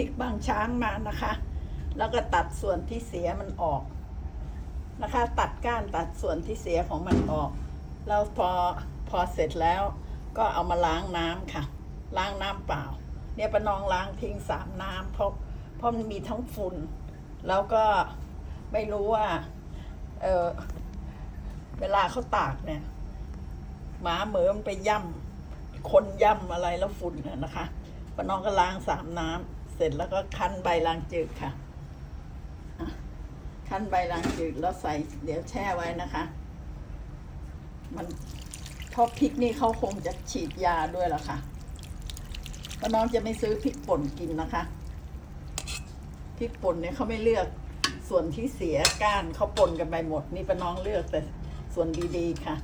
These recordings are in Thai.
ริกบางช้างมานะคะ แล้วก็ตัดส่วนที่เสียมันออกนะคะ ตัดก้านตัดส่วนที่เสียของมันออก แล้วพอพอเสร็จแล้วก็เอามาล้างน้ำค่ะ ล้างน้ำเปล่า เนี่ยป้านองล้างทิ้งสามน้ำเพราะเพราะมันมีทั้งฝุ่น แล้วก็ไม่รู้ว่าเออเวลาเขาตากเนี่ยหมาเหมือมันไปย่ำคนย่ำอะไรแล้วฝุ่นน่ะนะคะป้าน้องก็ล้างสามน้ำ สร็จแล้วก็คั้นใบลางจืดค่ะคั้นใบลางจืดแล้วใส่เดี๋ยวแช่ไว้นะคะ มันเพราะพริกนี่เขาคงจะฉีดยาด้วยล่ะค่ะป้าน้องจะไม่ซื้อพริกป่นกินนะคะพริกป่นเนี่ยเขาไม่เลือกส่วนที่เสียก้านเขาป่นกันไปหมด นี่ป้าน้องเลือกแต่ส่วนดีๆค่ะ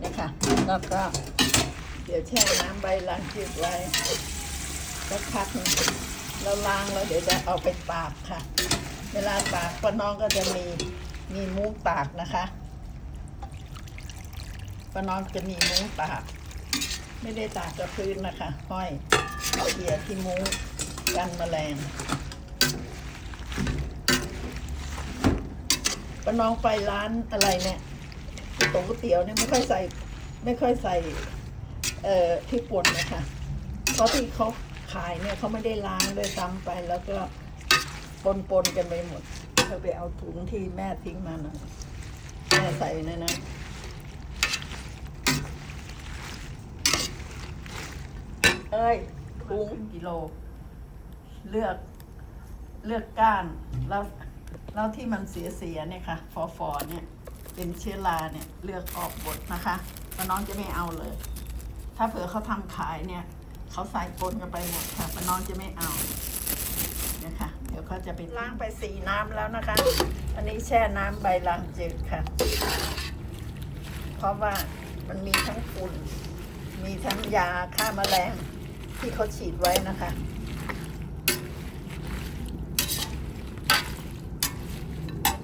นี่ค่ะแล้วก็เดี๋ยวแช่น้ำใบล้างจืดไว้ สักพักหนึ่งแล้างแล้วเดี๋ยวจะเอาไปตากค่ะ เวลาตากป้าน้องก็จะมีมีมุ้งตากนะคะป้าน้องจะมีมุ้งตาก ไม่ได้ตากกับพื้นนะคะห้อยเกียที่มุ้งกันแมลงป้าน้องไปร้านอะไรเนี่ยก๋วยเตี๋ยวเนี่ยไม่ค่อยใส่ ไม่ค่อยใส่ เอ่อพริกป่นนะคะเพราะที่เขา ขายเนี่ยเขาไม่ได้ล้างเลยซ้ำไปแล้วก็ปนปนกันไปหมดเธอไปเอาถุงที่แม่ทิ้งมาหน่อยแม่ใส่ในนั้นเอ้ยถุงกิโล เลือกเลือกก้านแล้วแล้วที่มันเสียเสียเนี่ยค่ะฟอฟอเนี่ยเป็นเชื้อราเนี่ยเลือกออกบดนะคะป้าน้องจะไม่เอาเลย ถ้าเผื่อเขาทำขายเนี่ย เขาใส่ปนกันไปหมดค่ะป้าน้องจะไม่เอาเนี่ยค่ะ เดี๋ยวเขาจะไปล้างไปสี่น้ำแล้วนะคะ อันนี้แช่น้ำใบลางจืดค่ะ เพราะว่ามันมีทั้งฝุ่น มีทั้งยาฆ่าแมลงที่เขาฉีดไว้นะคะ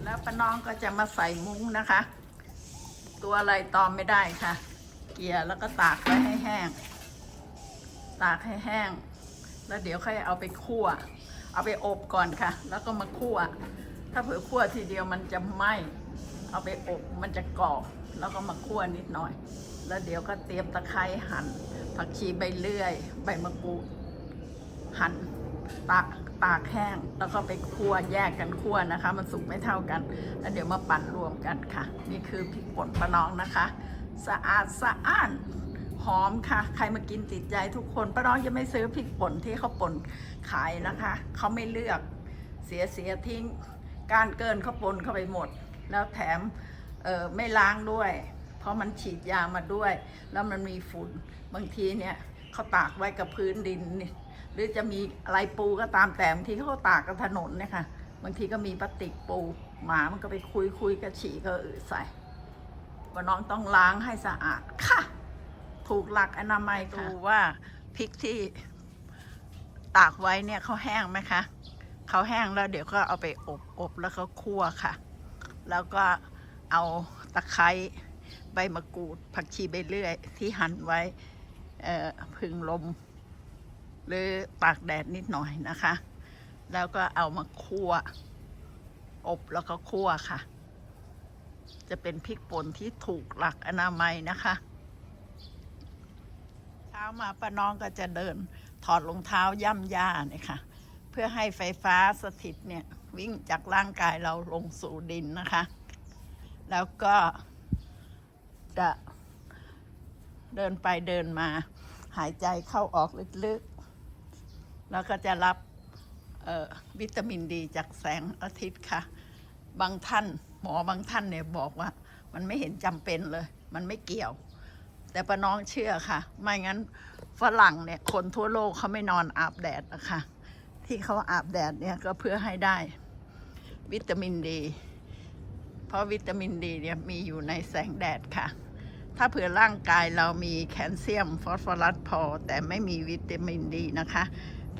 แล้วป้าน้องก็จะมาใส่มุ้งนะคะ ตัวอะไรตอมไม่ได้ค่ะ เกี่ยแล้วก็ตากไว้ให้แห้ง ตากให้แห้ง แล้วเดี๋ยวค่อยเอาไปคั่ว เอาไปอบก่อนค่ะ แล้วก็มาคั่ว ถ้าเผื่อคั่วทีเดียวมันจะไหม้เอาไปอบมันจะกรอบแล้วก็มาคั่วนิดหน่อย แล้วเดี๋ยวก็เตรียมตะไคร้หั่นผักชีใบเลื่อย ใบมะกรูดหั่นตากตากแห้งแล้วก็ไปคั่วแยกกันคั่วนะคะ มันสุกไม่เท่ากัน แล้วเดี๋ยวมาปั่นรวมกันค่ะ นี่คือพริกป่นปลาน้องนะคะ สะอาดสะอ้าน หอมค่ะ ใครมากินติดใจทุกคนป้าน้องจะไม่ซื้อพริกป่นที่เขาป่นขายนะคะ เขาไม่เลือกเสียเสียทิ้ง การเกินเขาป่นเข้าไปหมด แล้วแถมไม่ล้างด้วย เพราะมันฉีดยามาด้วย แล้วมันมีฝุ่นบางทีเนี่ยเขาตากไว้กับพื้นดิน หรือจะมีอะไรปูก็ตามแต่บางทีเขาตากกับถนนเนี่ยค่ะบางทีก็มีพลาสติกปูหมามันก็ไปคุยคุยกับฉี่ก็อืดใส่ว่าน้องต้องล้างให้สะอาดค่ะ ถูกหลักอนามัยดูว่าพริกที่ตากไว้เนี่ยเขาแห้งไหมคะเขาแห้งแล้วเดี๋ยวก็เอาไปอบอบแล้วก็คั่วค่ะ แล้วก็เอาตะไคร้ใบมะกรูด ผักชีใบเลื่อย ที่หั่นไว้เอ่อพึ่งลม หรือตากแดดนิดหน่อยนะคะ แล้วก็เอามาคั่ว อบแล้วก็คั่วค่ะ จะเป็นพริกป่นที่ถูกหลักอนามัยนะคะเช้ามาป้าน้องก็จะเดินถอดรองเท้าย่ำย่าเนี่ยค่ะ เพื่อให้ไฟฟ้าสถิตเนี่ยวิ่งจากร่างกายเราลงสู่ดินนะคะ แล้วก็จะเดินไปเดินมาหายใจเข้าออกลึกๆ แล้วก็จะรับวิตามินดีจากแสงอาทิตย์ค่ะ บางท่านหมอบางท่านเนี่ยบอกว่า มันไม่เห็นจำเป็นเลย มันไม่เกี่ยว แต่ป้าน้องเชื่อค่ะ ไม่งั้นฝรั่งเนี่ยคนทั่วโลกเขาไม่นอนอาบแดดนะคะ ที่เขาอาบแดดเนี่ยก็เพื่อให้ได้วิตามินดี เพราะวิตามินดีเนี่ยมีอยู่ในแสงแดดค่ะ ถ้าเผื่อร่างกายเรามีแคลเซียมฟอสฟอรัสพอ แต่ไม่มีวิตามินดีนะคะ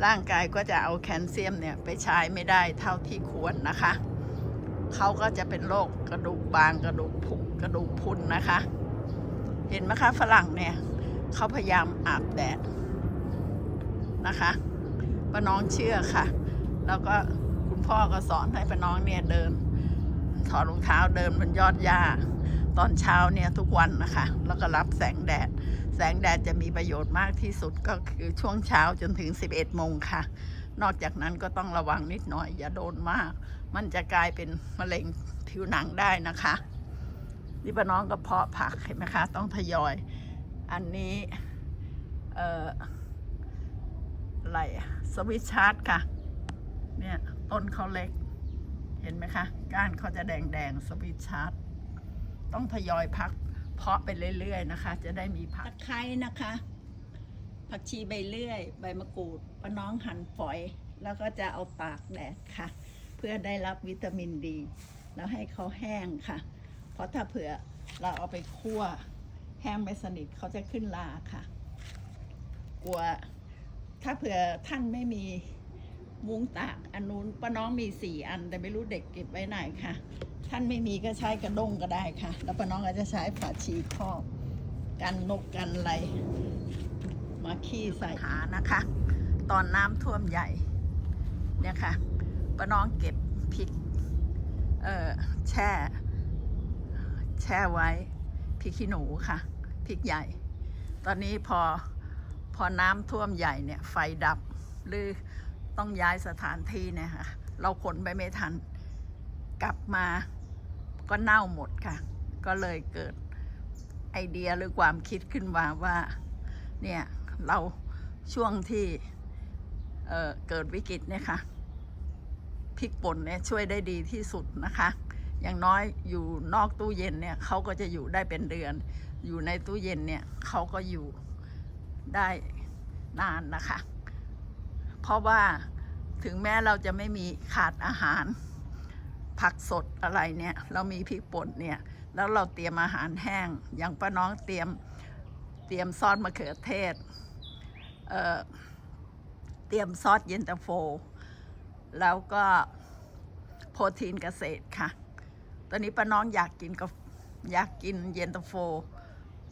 ร่างกายก็จะเอาแคลเซียมเนี่ยไปใช้ไม่ได้เท่าที่ควรนะคะ เขาก็จะเป็นโรคกระดูกบางกระดูกผุกระดูกพุนนะคะ เห็นไหมคะฝรั่งเนี่ยเขาพยายามอาบแดดนะคะป้าน้องเชื่อค่ะ แล้วก็คุณพ่อก็สอนให้ป้าน้องเนี่ยเดิน ถอดรองเท้าเดินบนยอดหญ้า ตอนเช้าเนี่ยทุกวันนะคะ แล้วก็รับแสงแดด แสงแดดจะมีประโยชน์มากที่สุดก็คือช่วงเช้าจนถึง 11โมงค่ะ นอกจากนั้นก็ต้องระวังนิดหน่อย อย่าโดนมาก มันจะกลายเป็นมะเร็งผิวหนังได้นะคะ นี่ป้าน้องก็เพาะผักเห็นไหมคะ ต้องทยอย อันนี้ เอ่ออะไรสวิตชาร์ดค่ะ เนี่ย ต้นเขาเล็ก เห็นไหมคะ ก้านเขาจะแดงๆสวิตชาร์ดต้องทยอยพัก เพาะไปเรื่อยๆนะคะ จะได้มีผักตะไคร้นะคะ ผักชีใบเลื่อย ใบมะกรูดป้าน้องหั่นฝอย แล้วก็จะเอาตากแดดค่ะ เพื่อได้รับวิตามินดี แล้วให้เขาแห้งค่ะ ราะถ้าเผื่อเราเอาไปคั่วแห้งไม่สนิทเขาจะขึ้นลาค่ะ กลัวถ้าเผื่อท่านไม่มีมุ้งตากอันนู้นป้าน้องมีสี่อันแต่ไม่รู้เด็กเก็บไว้ไหนค่ะ ท่านไม่มีก็ใช้กระด้งก็ได้ค่ะ แล้วป้าน้องก็จะใช้ฝาชีครอบกันนกกันอะไรมาขี้ใส่หานะคะ ตอนน้ำท่วมใหญ่ เนี่ยค่ะป้าน้องเก็บพริก เอ่อแช่ แช่ไว้พริกขี้หนูค่ะพริกใหญ่ ตอนนี้พอพอน้ำท่วมใหญ่เนี่ยไฟดับหรือต้องย้ายสถานที่เนี่ยค่ะ เราขนไปไม่ทัน กลับมาก็เน่าหมดค่ะ ก็เลยเกิดไอเดียหรือความคิดขึ้นมาว่าเนี่ยเราช่วงที่เเกิดวิกฤตเนี่ยค่ะพริกป่นเนี่ยช่วยได้ดีที่สุดนะคะ อย่างน้อยอยู่นอกตู้เย็นเนี่ยเขาก็จะอยู่ได้เป็นเดือน อยู่ในตู้เย็นเนี่ยเขาก็อยู่ได้นานนะคะ เพราะว่าถึงแม้เราจะไม่มีขาดอาหาร ผักสดอะไรเนี่ย เรามีพริกป่นเนี่ย แล้วเราเตรียมอาหารแห้ง อย่างป้าน้องเตรียมเตรียมซอสมะเขือเทศเเตรียมซอสเย็นตาโฟ แล้วก็โปรตีนเกษตรค่ะ ตอนนี้ป้าน้องอยากกินกาอยากกินเย็นตาโฟ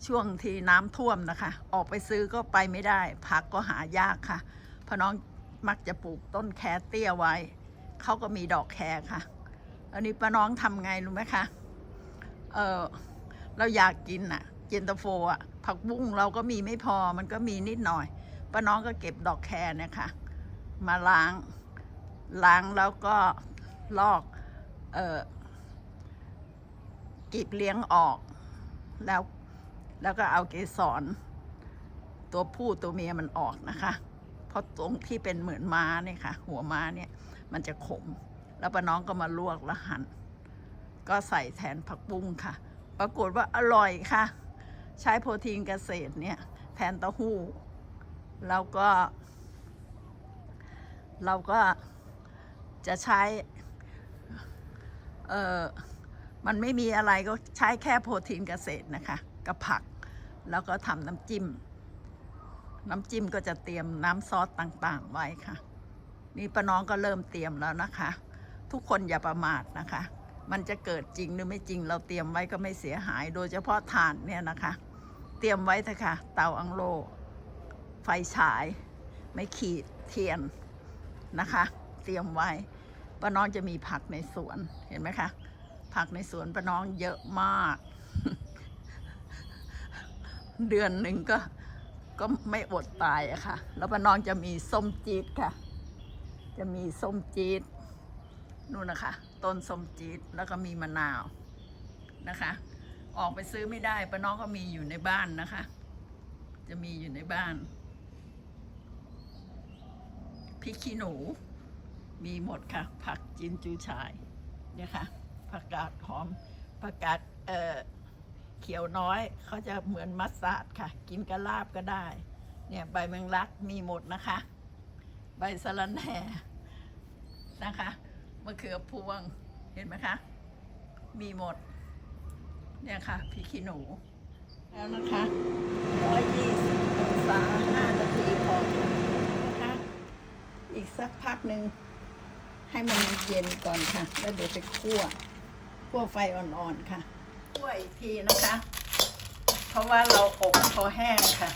ช่วงที่น้ำท่วมนะคะ ออกไปซื้อก็ไปไม่ได้ ผักก็หายากค่ะป้าน้องมักจะปลูกต้นแคเตี้ยไว้ เขาก็มีดอกแคค่ะ อันนี้ป้าน้องทำไงรู้ไหมคะ เออเราอยากกินอะเย็นตาโฟอะผักบุ้งเราก็มีไม่พอมันก็มีนิดหน่อยป้าน้องก็เก็บดอกแคเนี่ยค่ะ มาล้าง ล้างแล้วก็ลอก เออ กีบเลี้ยงออก แล้วแล้วก็เอาเกสรตัวผู้ตัวเมียมันออกนะคะ เพราะตรงที่เป็นเหมือนม้าเนี่ยค่ะ หัวม้าเนี่ยมันจะขม แล้วป้าน้องก็มาลวกแล้วหั่นก็ใส่แทนผักบุ้งค่ะ ปรากฏว่าอร่อยค่ะ ใช้โปรตีนเกษตรเนี่ยแทนเต้าหู้ แล้วก็ เราก็จะใช้ เอ่อ มันไม่มีอะไรก็ใช้แค่โปรตีนเกษตรนะคะกับผัก แล้วก็ทำน้ำจิ้ม น้ำจิ้มก็จะเตรียมน้ำซอสต่างๆ ไว้ค่ะ นี่ป้าน้องก็เริ่มเตรียมแล้วนะคะ ทุกคนอย่าประมาทนะคะ มันจะเกิดจริงหรือไม่จริงเราเตรียมไว้ก็ไม่เสียหาย โดยเฉพาะถ่านเนี่ยนะคะ เตรียมไว้เถอะค่ะ เตาอังโล ไฟฉาย ไม่ขีดเทียนนะคะ เตรียมไว้ป้าน้องจะมีผักในสวนเห็นไหมคะ ผักในสวนป้าน้องเยอะมาก เดือนหนึ่งก็ ก็ไม่อดตายอะค่ะ แล้วป้าน้องจะมีส้มจี๊ดค่ะ จะมีส้มจี๊ดนู่นนะคะ ต้นส้มจี๊ดแล้วก็มีมะนาวนะคะ ออกไปซื้อไม่ได้ป้าน้องก็มีอยู่ในบ้านนะคะ จะมีอยู่ในบ้านพริกขี้หนู มีหมดค่ะ ผักจินจูชายเนี่ยค่ะ ผักกาดหอมผักกาดเอ่อเขียวน้อยเขาจะเหมือนมัสตาร์ดค่ะ กินกระลาบก็ได้ เนี่ยใบแมงลักมีหมดนะคะ ใบสะระแหน่นะคะมะเขือพวงเห็นไหมคะ มีหมด เนี่ยค่ะพริกขี้หนู แล้วนะคะร้อยยี่สิบองศาห้านาทีพอนะคะอีกสักพักหนึ่งให้มันเย็นก่อนค่ะ แล้วเดี๋ยวไปคั่ว คั่วไฟอ่อนๆค่ะคั่วอีกทีนะคะ เพราะว่าเราอบพอแห้งค่ะ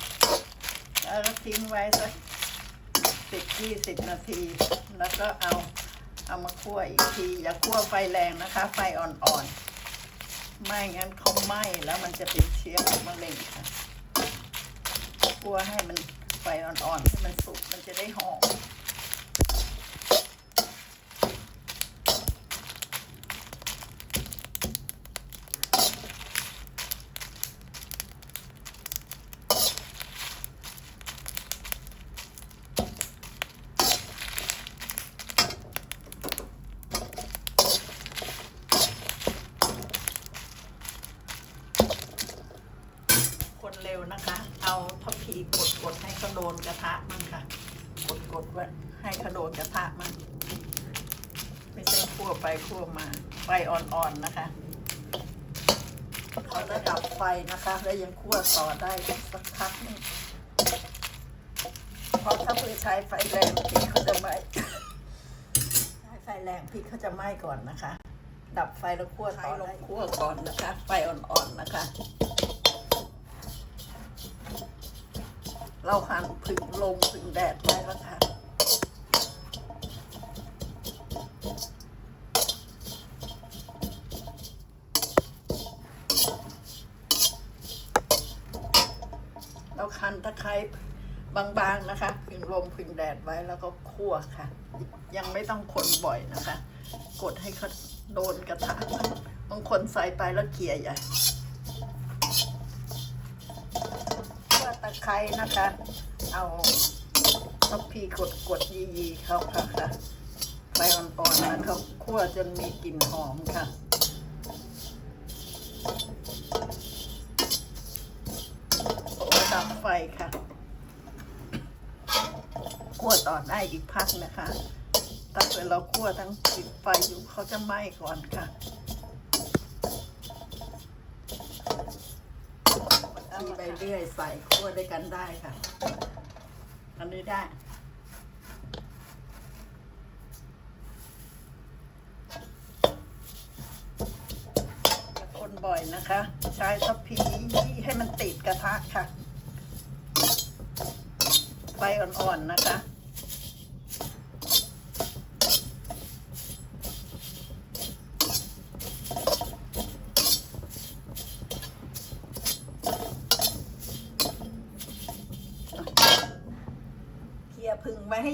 แล้วทิ้งไว้สักสิบยี่สิบนาที แล้วก็เอาเอามาคั่วอีกที อย่าคั่วไฟแรงนะคะ ไฟอ่อนๆ ไม่งั้นเขาไหม้แล้วมันจะเป็นเชื้อของมะเร็งค่ะ คั่วให้มันไฟอ่อนๆให้มันสุกมันจะได้หอม คนเร็วนะคะ เอาทัพพีกดกดๆให้เขาโดนกระทะมั่งค่ะ กดกดๆไว่าให้เขาโดนกระทะมั่งไม่ใช่คั่วไปคั่วมาไฟอ่อนๆนะคะเขาจะดับไฟนะคะ แล้วยังคั่วต่อได้สักพักนึงเพราะถ้าเพื่อใช้ไฟแรงพริกเขาจะไหม้ใช้ไฟแรงพริกเขาจะไหม้ก่อนนะคะ ดับไฟแล้วคั่วต่อได้คั่วก่อนนะคะ ไฟอ่อนๆนะคะ เราหั่นผึ่งลมผึ่งแดดไว้แล้วค่ะ เราคั้นตะไคร้บางๆนะคะผึ่งลมผึ่งแดดไว้แล้วก็คั่วค่ะ ยังไม่ต้องคนบ่อยนะคะ กดให้เขาโดนกระทะบางคนใส่ไปแล้วเกลี่ยใหญ่ คั่วตะ ไคร้นะคะ เอาทัพพีกดกดยีๆเขาค่ะค่ะไฟอ่อนๆนะเขาคั่วจนมีกลิ่นหอมค่ะดับไฟค่ะคั่วต่อได้อีกพักนะคะถ้าเกิดเราคั่วทั้งปิดไฟอยู่เขาจะไหม้ก่อนค่ะ เรื่อยใส่คั่วด้วยกันได้ค่ะ อันนี้ได้ คนบ่อยนะคะ ใช้ทัพพีให้มันติดกระทะค่ะไฟอ่อนๆนะคะ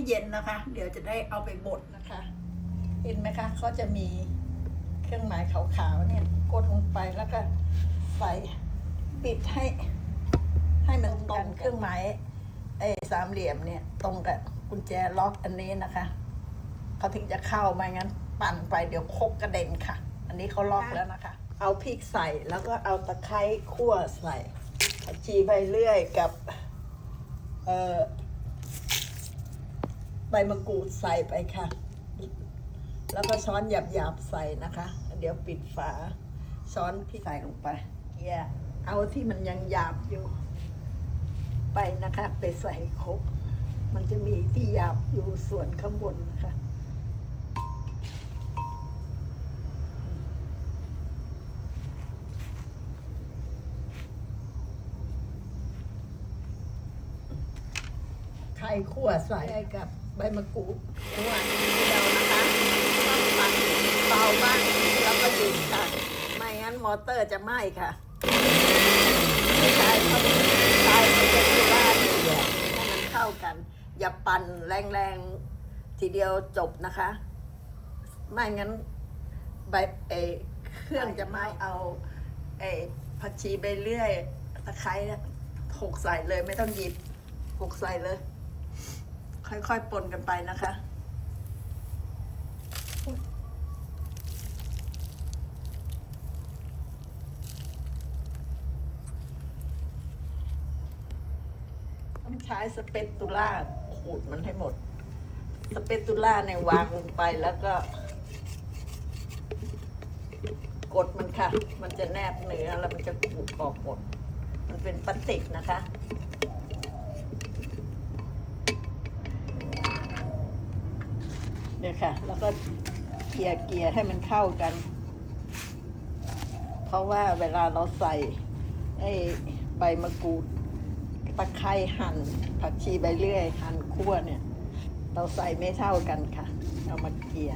เย็นนะคะ เดี๋ยวจะได้เอาไปบดนะคะ เห็นไหมคะเขาจะมีเครื่องหมายขาวๆเนี่ยกดลงไปแล้วก็ใส่ปิดให้ ให้มันตรงเครื่องหมายไอ้สามเหลี่ยมเนี่ย ตรงกับกุญแจล็อกอันนี้นะคะเขาถึงจะเข้าไม่งั้น ปั่นไปเดี๋ยวคกกระเด็นค่ะ อันนี้เขาล็อกแล้วนะคะ เอาพริกใส่แล้วก็เอาตะไคร้คั่วใส่ผักชีใบเลื่อยกับ เอ่อ ใบมะกรูดใส่ไปค่ะ แล้วก็ช้อนหยาบๆใส่นะคะ เดี๋ยวปิดฝา ช้อนพี่ใส่ลงไปเกียร์เอาที่มันยังหยาบอยู่ ไปนะคะ ไปใส่ครกมันจะมีที่หยาบอยู่ส่วนข้างบนนะคะไข่ขั่วใส่กับ ใบมะกรูดขั่วนิดเดียวนะคะต้องปัดเบาบ้างแล้วก็หยุดค่ะ ไม่งั้นมอเตอร์จะไหม้ค่ะไม่ใช่เขาใช้ไม่ใช่ที่บ้านนี่แหละให้มันเข้ากัน อย่าปั่นแรงๆ ทีเดียวจบนะคะ ไม่งั้นใบเอเครื่องจะไหม้เอาเอผักชีใบเลื่อยตะไคร้หกใส่เลยไม่ต้องหยิบหกใส่เลย ค่อยๆปนกันไปนะคะต้องใช้สเปตตูล่าขูดมันให้หมด สเปตตูล่าในวางลงไปแล้วก็ กดมันค่ะ มันจะแนบเนื้อแล้วมันจะขูดออกหมด มันเป็นพลาสติกนะคะ เนี่ยค่ะ แล้วก็เกลี่ยเกลี่ยให้มันเข้ากัน เพราะว่าเวลาเราใส่ไอ้ใบมะกรูดตะไคร้หั่น ผักชีใบเลื่อย หั่นคั่วเนี่ย เราใส่ไม่เท่ากันค่ะ เอามาเกลี่ย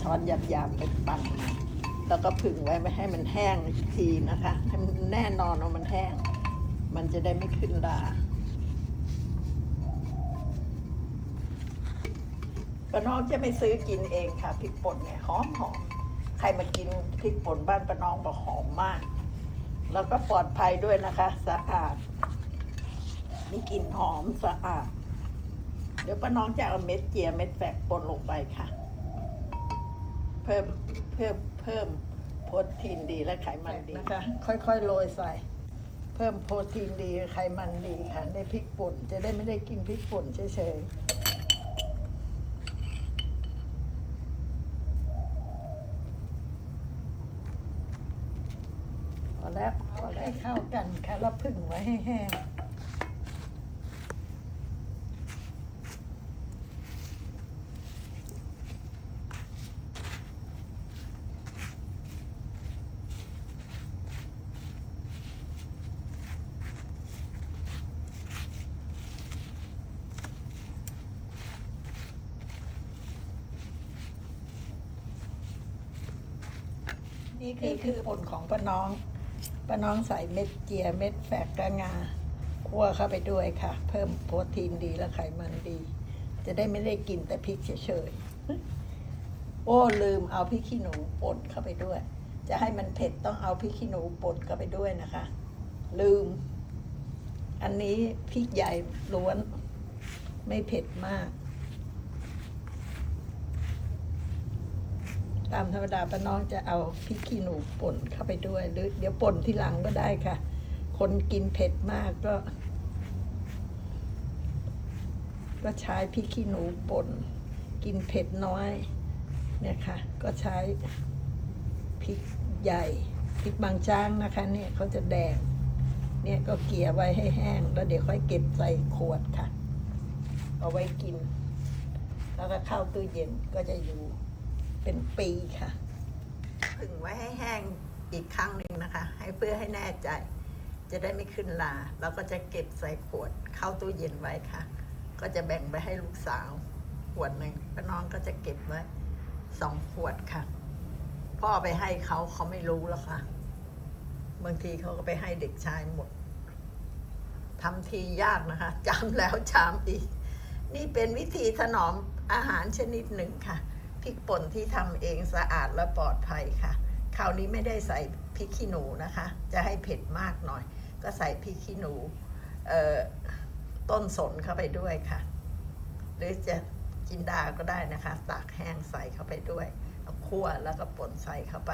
ช้อนหยาบๆไปปั่นแล้วก็ผึ่งไว้ไม่ให้มันแห้งทีนะคะ ให้มันแน่นอนว่ามันแห้ง มันจะได้ไม่ขึ้นรา ป้าน้องจะไม่ซื้อกินเองค่ะพริกป่นเนี่ยหอมหอมใครมากินพริกป่นบ้านป้าน้องบอกหอมมาก แล้วก็ปลอดภัยด้วยนะคะ สะอาดมีกลิ่นหอมสะอาด เดี๋ยวป้าน้องจะเอาเม็ดเจียเม็ดแฝกป่นลงไปค่ะ เพิ่มเพิ่มเพิ่มโปรตีนดีและไขมันดีนะคะ ค่อยๆโรยใส่ เพิ่มโปรตีนดีไขมันดีค่ะในพริกป่นจะได้ไม่ได้กินพริกป่นเฉยๆพอแล้วพอแล้วให้เข้ากันค่ะ แล้วผึ่งไว้ให้แห้งนี่คือคือผลของป้าน้อง ป้าน้องใส่เม็ดเจียเม็ดแฝกกระงาคั่วเข้าไปด้วยค่ะ เพิ่มโปรตีนดีและไขมันดี จะได้ไม่ได้กินแต่พริกเฉยๆโอ้ลืมเอาพริกขี้หนูป่นเข้าไปด้วย จะให้มันเผ็ดต้องเอาพริกขี้หนูป่นเข้าไปด้วยนะคะ ลืม อันนี้พริกใหญ่ล้วน ไม่เผ็ดมาก ตามธรรมดาป้าน้องจะเอาพริกขี้หนูป่นเข้าไปด้วย หรือเดี๋ยวป่นที่หลังก็ได้ค่ะ คนกินเผ็ดมากก็ ก็ใช้พริกขี้หนูป่น กินเผ็ดน้อยเนี่ยค่ะ ก็ใช้พริกใหญ่พริกบางจ้างนะคะ เนี่ยเขาจะแดงเนี่ยก็เกลี่ยไว้ให้แห้ง แล้วเดี๋ยวค่อยเก็บใส่ขวดค่ะ เอาไว้กิน แล้วก็เข้าตู้เย็นก็จะอยู่ เป็นปีค่ะผึ่งไว้ให้แห้งอีกครั้งหนึ่งนะคะ ให้เพื่อให้แน่ใจ จะได้ไม่ขึ้นลาแล้วก็จะเก็บใส่ขวดเข้าตู้เย็นไว้ค่ะ ก็จะแบ่งไปให้ลูกสาว ขวดหนึ่งป้าน้องก็จะเก็บไว้สองขวดค่ะ พ่อไปให้เขาเขาไม่รู้แล้วค่ะ บางทีเขาก็ไปให้เด็กชายหมดทำทียากนะคะจำแล้วจำอีก นี่เป็นวิธีถนอมอาหารชนิดหนึ่งค่ะ พริกป่นที่ทำเองสะอาดและปลอดภัยค่ะ คราวนี้ไม่ได้ใส่พริกขี้หนูนะคะ จะให้เผ็ดมากหน่อย ก็ใส่พริกขี้หนูต้นสนเข้าไปด้วยค่ะ หรือจะจินดาก็ได้นะคะ ตากแห้งใส่เข้าไปด้วยเอาคั่วแล้วก็ป่นใส่เข้าไป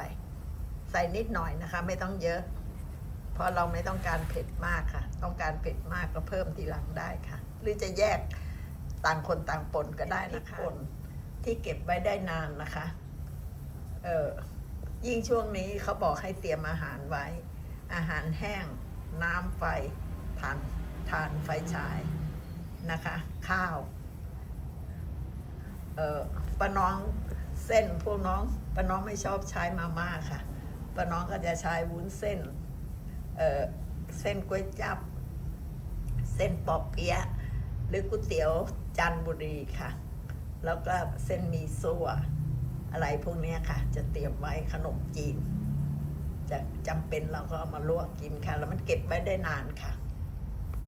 ใส่นิดหน่อยนะคะ ไม่ต้องเยอะ เพราะเราไม่ต้องการเผ็ดมากค่ะ ต้องการเผ็ดมากก็เพิ่มทีหลังได้ค่ะ หรือจะแยกต่างคนต่างป่นก็ได้นะคะ ที่เก็บไว้ได้นานนะคะ เออยิ่งช่วงนี้เขาบอกให้เตรียมอาหารไว้ อาหารแห้ง น้ำไฟทานทานไฟฉายนะคะ ข้าว เออป้าน้องเส้นพวกน้องป้าน้องไม่ชอบใช้มาม่าค่ะป้าน้องก็จะใช้วุ้นเส้น เออเส้นก๋วยจับ เส้นปอเปี๊ยะหรือก๋วยเตี๋ยวจันบุรีค่ะ แล้วก็เส้นมีซั่วอะไรพวกนี้ค่ะ จะเตรียมไว้ขนมจีน จะจำเป็นเราก็เอามาลวกกินค่ะ แล้วมันเก็บไว้ได้นานค่ะ